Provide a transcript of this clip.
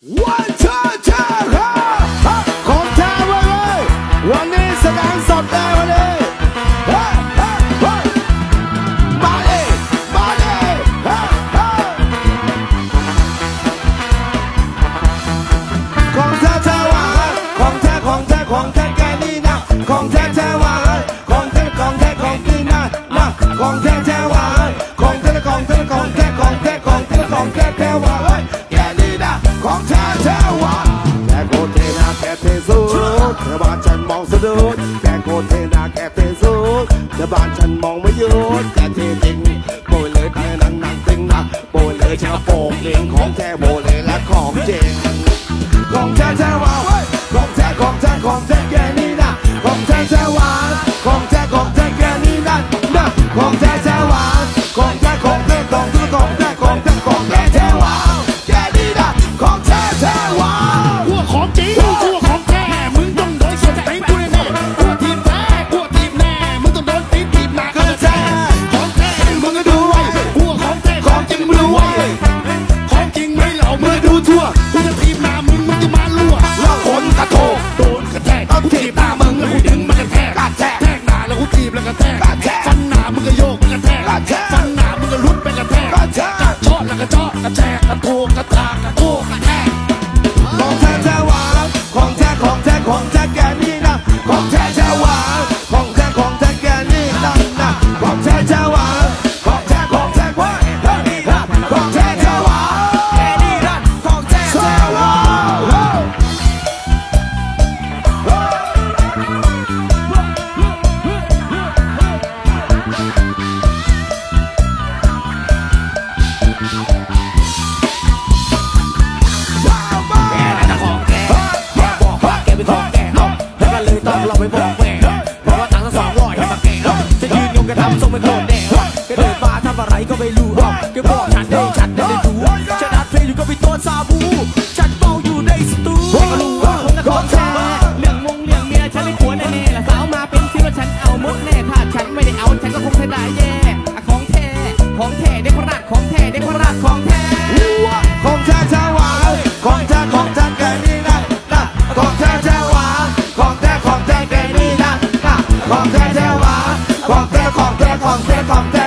One two three ฮ่าฮ่าของแท้เว้ยเว้ยวันนี้แสดงสดได้วันนี้เฮ้เฮ้เฮ้มาดิมาดิเฮ้เฮ้ของแท้แท้หวานของแท้ของแท้ของแท้แกนี่นะของแท้แท้หวานของแท้ของแท้ของนี่นะนะของแท้ แต่บ้านฉันมองสะดุดแกโคเทนาแกเทสุดแต่บ้านฉันมองไม่หยุดแกเทจริงโบยเลยเธอนังนังติงนะโบยเลยชาโป่งเองของแท้โบยเลยและของจริงของแท้แท้ กกระเชาะแล้วกระเจาะกระแจกกระโถกกระตากกระโถกกระแทก แกน่ะของแกบอกว่าแกเป็นของแกเอาแล้วก็เลยต้องเราไปบอกแกเพราะว่าตังค์ทั้งสองร้อยให้มาแกจะยืนงงกระทำทรงเป็นโคตรแดงแกเดินมาทำอะไรก็ไม่รู้แกบอกฉันเอง I'm